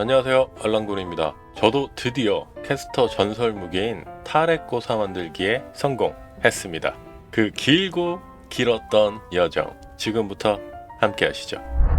안녕하세요. 알랑군입니다. 저도 드디어 캐스터 전설 무게인 타레코사 만들기에 성공했습니다. 그 길고 길었던 여정 지금부터 함께 하시죠.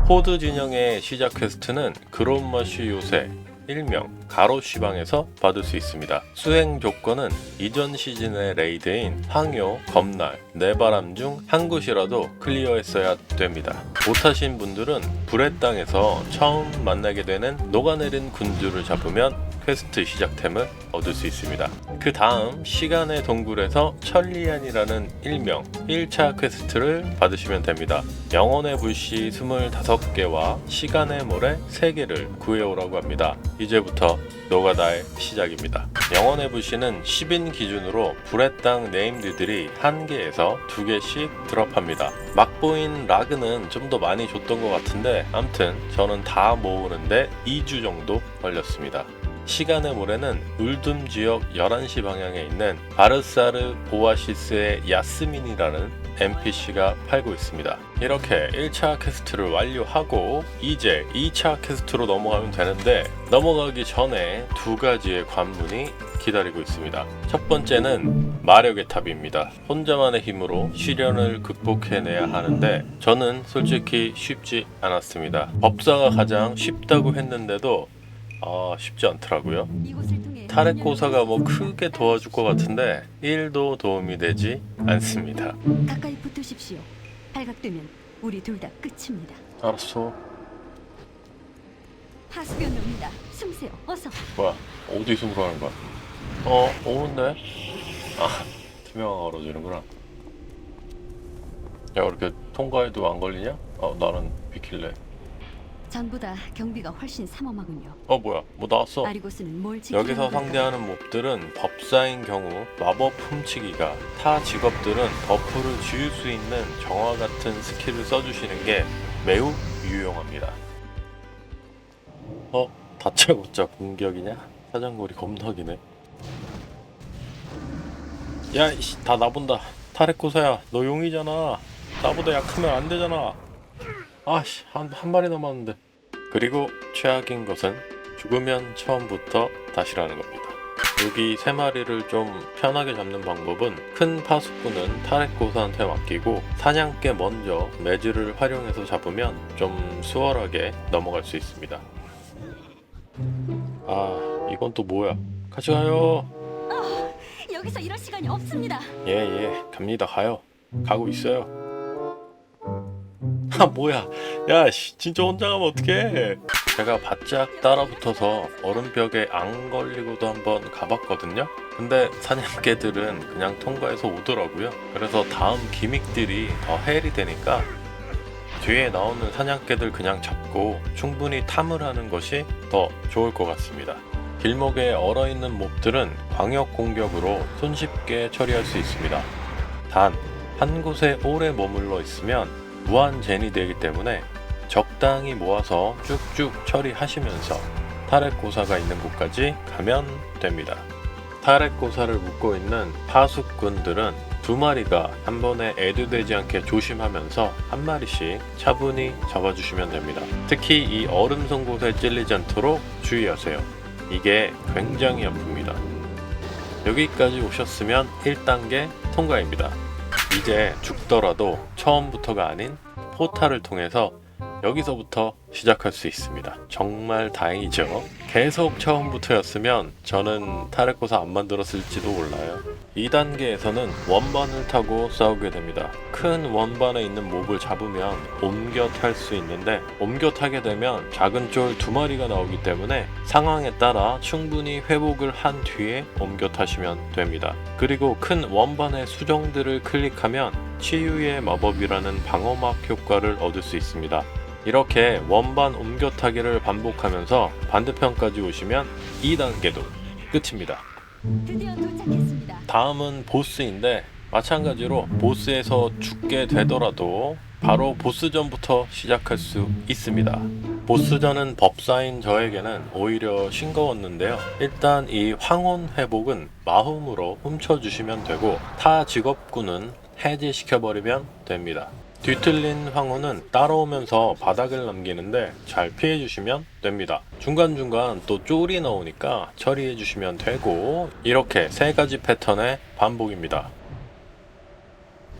호드 진영의 시작 퀘스트는 그롬머쉬 요새 일명 가로시방에서 받을 수 있습니다. 수행 조건은 이전 시즌의 레이드인 황요, 검날, 네바람 중 한 곳이라도 클리어했어야 됩니다. 못하신 분들은 불의 땅에서 처음 만나게 되는 녹아내린 군주를 잡으면 퀘스트 시작템을 얻을 수 있습니다. 그 다음 시간의 동굴에서 천리안이라는 일명 1차 퀘스트를 받으시면 됩니다. 영혼의 불씨 25개와 시간의 모래 3개를 구해오라고 합니다. 이제부터 노가다의 시작입니다. 영혼의 불씨는 10인 기준으로 불의 땅 네임드들이 1개에서 2개씩 드롭합니다. 막보인 라그는 좀 더 많이 줬던 것 같은데 암튼 저는 다 모으는데 2주 정도 걸렸습니다. 시간의 모래는 울둠 지역 11시 방향에 있는 바르사르 오아시스의 야스민이라는 NPC가 팔고 있습니다. 이렇게 1차 퀘스트를 완료하고 이제 2차 퀘스트로 넘어가면 되는데 넘어가기 전에 두 가지의 관문이 기다리고 있습니다. 첫 번째는 마력의 탑입니다. 혼자만의 힘으로 시련을 극복해내야 하는데 저는 솔직히 쉽지 않았습니다. 법사가 가장 쉽다고 했는데도 아 쉽지 않더라고요. 타레코사가 뭐 크게 도와줄 것 같은데 1도 도움이 되지 않습니다. 가까이 붙으십시오. 발각되면 우리 둘 다 끝입니다. 알았어. 하수변 옵니다. 숨으세요. 어서. 뭐야? 어디 숨으러 가는 거야? 어 오는데? 아 투명화가 얼어지는구나. 야 이렇게 통과해도 안 걸리냐? 어 나는 비킬래. 전보다 경비가 훨씬 삼엄하군요. 어 뭐야? 뭐 나왔어? 아리고스는 뭘 여기서 걸까요? 상대하는 몹들은 법사인 경우 마법 훔치기가 타 직업들은 버프를 지울 수 있는 정화 같은 스킬을 써주시는 게 매우 유용합니다. 어? 다짜고짜 공격이냐? 사장거리 겁나기네. 야, 이씨, 다 나본다. 타레코사야, 너 용이잖아. 나보다 약하면 안 되잖아. 아씨, 한, 한 마리 남았는데. 그리고 최악인 것은 죽으면 처음부터 다시라는 겁니다. 여기 세 마리를 좀 편하게 잡는 방법은 큰 파수꾼은 타렉고사한테 맡기고 사냥개 먼저 매즈를 활용해서 잡으면 좀 수월하게 넘어갈 수 있습니다. 아 이건 또 뭐야? 같이 가요. 여기서 이럴 시간이 없습니다. 예예 갑니다 가요. 가고 있어요. 아 뭐야? 야 씨, 진짜 혼자 가면 어떡해? 제가 바짝 따라붙어서 얼음벽에 안 걸리고도 한번 가봤거든요. 근데 사냥개들은 그냥 통과해서 오더라고요. 그래서 다음 기믹들이 더 헬이 되니까 뒤에 나오는 사냥개들 그냥 잡고 충분히 탐을 하는 것이 더 좋을 것 같습니다. 길목에 얼어있는 몹들은 광역 공격으로 손쉽게 처리할 수 있습니다. 단, 한 곳에 오래 머물러 있으면 무한 젠이 되기 때문에 적당히 모아서 쭉쭉 처리하시면서 타렉고사가 있는 곳까지 가면 됩니다. 타렉고사를 묶고 있는 파수꾼들은 두 마리가 한 번에 애두되지 않게 조심하면서 한 마리씩 차분히 잡아주시면 됩니다. 특히 이 얼음 송곳에 찔리지 않도록 주의하세요. 이게 굉장히 아픕니다. 여기까지 오셨으면 1단계 통과입니다. 이제 죽더라도 처음부터가 아닌 포탈을 통해서 여기서부터 시작할 수 있습니다. 정말 다행이죠. 계속 처음부터였으면 저는 타레코사 안 만들었을지도 몰라요. 2단계에서는 원반을 타고 싸우게 됩니다. 큰 원반에 있는 몹을 잡으면 옮겨 탈 수 있는데 옮겨 타게 되면 작은 쫄 두 마리가 나오기 때문에 상황에 따라 충분히 회복을 한 뒤에 옮겨 타시면 됩니다. 그리고 큰 원반의 수정들을 클릭하면 치유의 마법이라는 방어막 효과를 얻을 수 있습니다. 이렇게 원반 옮겨타기를 반복하면서 반대편까지 오시면 2단계도 끝입니다. 드디어 도착했습니다. 다음은 보스인데 마찬가지로 보스에서 죽게 되더라도 바로 보스전부터 시작할 수 있습니다. 보스전은 법사인 저에게는 오히려 싱거웠는데요. 일단 이 황혼 회복은 마음으로 훔쳐주시면 되고 타 직업군은 해제시켜버리면 됩니다. 뒤틀린 황후는 따라오면서 바닥을 남기는데 잘 피해주시면 됩니다. 중간중간 또 쫄이 나오니까 처리해주시면 되고 이렇게 세 가지 패턴의 반복입니다.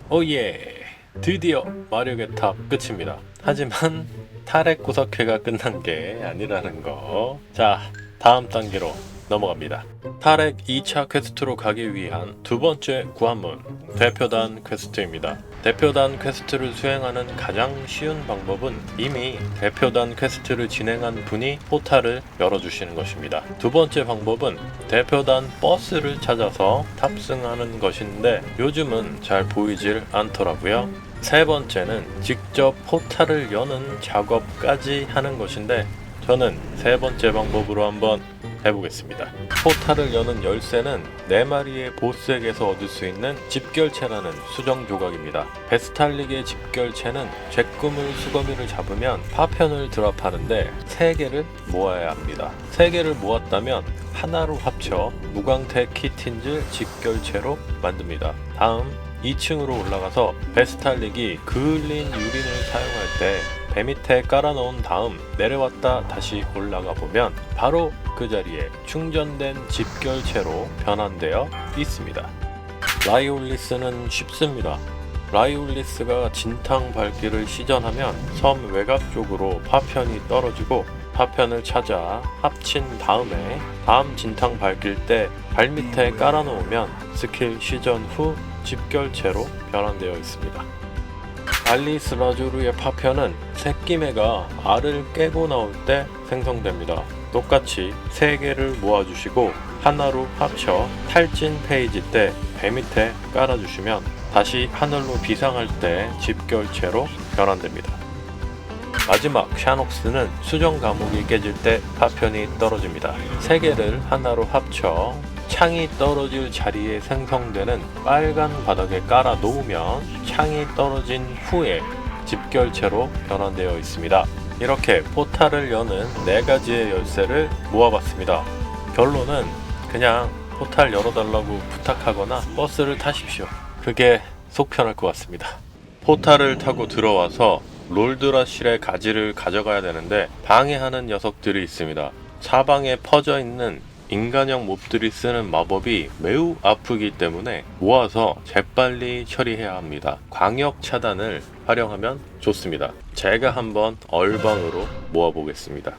오예! 드디어 마력의 탑 끝입니다. 하지만 탈핵 구석회가 끝난 게 아니라는 거. 자, 다음 단계로 넘어갑니다. 탈핵 2차 퀘스트로 가기 위한 두 번째 구한문 대표단 퀘스트입니다. 대표단 퀘스트를 수행하는 가장 쉬운 방법은 이미 대표단 퀘스트를 진행한 분이 포탈을 열어주시는 것입니다. 두 번째 방법은 대표단 버스를 찾아서 탑승하는 것인데 요즘은 잘 보이질 않더라고요. 세 번째는 직접 포탈을 여는 작업까지 하는 것인데 저는 세 번째 방법으로 한번 해보겠습니다. 포탈을 여는 열쇠는 네 마리의 보스에게서 얻을 수 있는 집결체라는 수정 조각입니다. 베스탈릭의 집결체는 잭꿈을 수거미를 잡으면 파편을 드랍하는데 세 개를 모아야 합니다. 세 개를 모았다면 하나로 합쳐 무광태 키틴즈 집결체로 만듭니다. 다음 2층으로 올라가서 베스탈릭이 그을린 유린을 사용할 때 배 밑에 깔아놓은 다음 내려왔다 다시 올라가 보면 바로 그 자리에 충전된 집결체로 변환되어 있습니다. 라이올리스는 쉽습니다. 라이올리스가 진탕 밟기를 시전하면 섬 외곽 쪽으로 파편이 떨어지고 파편을 찾아 합친 다음에 다음 진탕 밝힐 때 발밑에 깔아놓으면 스킬 시전 후 집결체로 변환되어 있습니다. 알리스 라조르의 파편은 새끼매가 알을 깨고 나올 때 생성됩니다. 똑같이 세 개를 모아주시고 하나로 합쳐 탈진 페이지 때 배 밑에 깔아주시면 다시 하늘로 비상할 때 집결체로 변환됩니다. 마지막 샤녹스는 수정 감옥이 깨질 때 파편이 떨어집니다. 세 개를 하나로 합쳐 창이 떨어질 자리에 생성되는 빨간 바닥에 깔아 놓으면 창이 떨어진 후에 집결체로 변환되어 있습니다. 이렇게 포탈을 여는 네 가지의 열쇠를 모아봤습니다. 결론은 그냥 포탈 열어달라고 부탁하거나 버스를 타십시오. 그게 속 편할 것 같습니다. 포탈을 타고 들어와서 롤드라실의 가지를 가져가야 되는데 방해하는 녀석들이 있습니다. 사방에 퍼져 있는 인간형 몹들이 쓰는 마법이 매우 아프기 때문에 모아서 재빨리 처리해야 합니다. 광역 차단을 활용하면 좋습니다. 제가 한번 얼방으로 모아보겠습니다.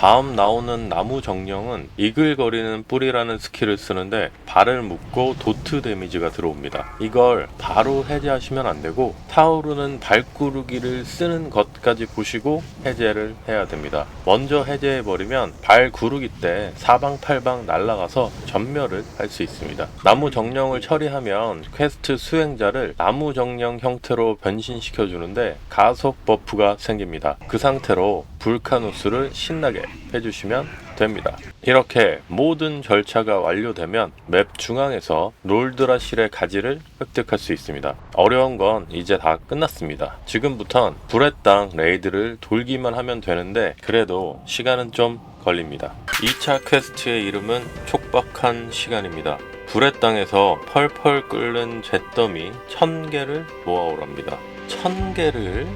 다음 나오는 나무 정령은 이글거리는 뿌리라는 스킬을 쓰는데 발을 묶고 도트 데미지가 들어옵니다. 이걸 바로 해제하시면 안 되고 타오르는 발구르기를 쓰는 것까지 보시고 해제를 해야 됩니다. 먼저 해제해 버리면 발 구르기 때 사방팔방 날아가서 전멸을 할 수 있습니다. 나무 정령을 처리하면 퀘스트 수행자를 나무 정령 형태로 변신시켜 주는데 가속 버프가 생깁니다. 그 상태로 불카누스를 신나게 해주시면 됩니다. 이렇게 모든 절차가 완료되면 맵 중앙에서 롤드라실의 가지를 획득할 수 있습니다. 어려운 건 이제 다 끝났습니다. 지금부턴 불의 땅 레이드를 돌기만 하면 되는데 그래도 시간은 좀 걸립니다. 2차 퀘스트의 이름은 촉박한 시간입니다. 불의 땅에서 펄펄 끓는 잿더미 1000개를 모아오랍니다. 1000개를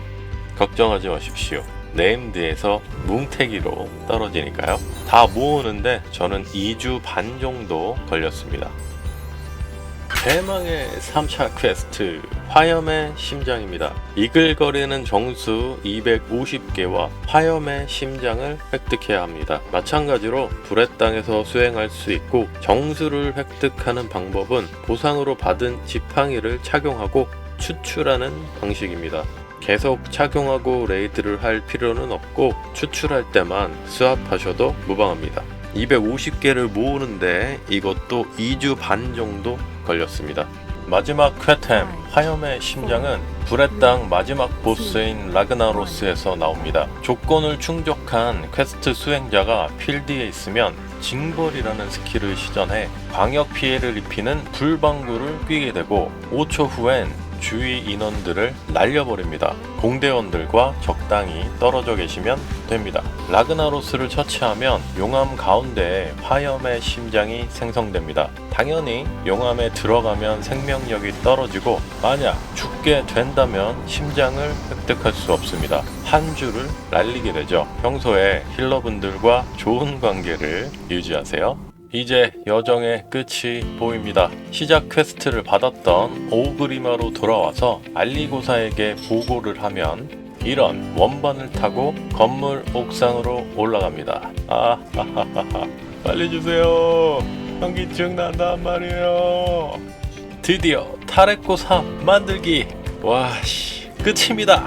걱정하지 마십시오. 네임드에서 뭉태기로 떨어지니까요. 다 모으는데 저는 2주 반 정도 걸렸습니다. 대망의 3차 퀘스트 화염의 심장입니다. 이글거리는 정수 250개와 화염의 심장을 획득해야 합니다. 마찬가지로 불의 땅에서 수행할 수 있고 정수를 획득하는 방법은 보상으로 받은 지팡이를 착용하고 추출하는 방식입니다. 계속 착용하고 레이드를 할 필요는 없고 추출할 때만 스왑하셔도 무방합니다. 250개를 모으는데 이것도 2주 반 정도 걸렸습니다. 마지막 퀘템 화염의 심장은 불의 땅 마지막 보스인 라그나로스에서 나옵니다. 조건을 충족한 퀘스트 수행자가 필드에 있으면 징벌이라는 스킬을 시전해 광역 피해를 입히는 불방구를 끼게 되고 5초 후엔 주위 인원들을 날려버립니다. 공대원들과 적당히 떨어져 계시면 됩니다. 라그나로스를 처치하면 용암 가운데에 화염의 심장이 생성됩니다. 당연히 용암에 들어가면 생명력이 떨어지고 만약 죽게 된다면 심장을 획득할 수 없습니다. 한 줄을 날리게 되죠. 평소에 힐러분들과 좋은 관계를 유지하세요. 이제 여정의 끝이 보입니다. 시작 퀘스트를 받았던 오그리마로 돌아와서 알리고사에게 보고를 하면 이런 원반을 타고 건물 옥상으로 올라갑니다. 아, 하하하하. 빨리 주세요. 현기증 난단 말이에요. 드디어 타레코 3 만들기. 와, 씨, 끝입니다.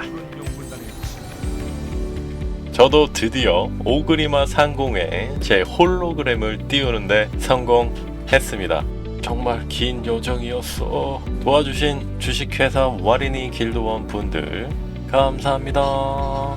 저도 드디어 오그리마 상공에 제 홀로그램을 띄우는데 성공했습니다. 정말 긴 여정이었어. 도와주신 주식회사 와리니 길드원 분들 감사합니다.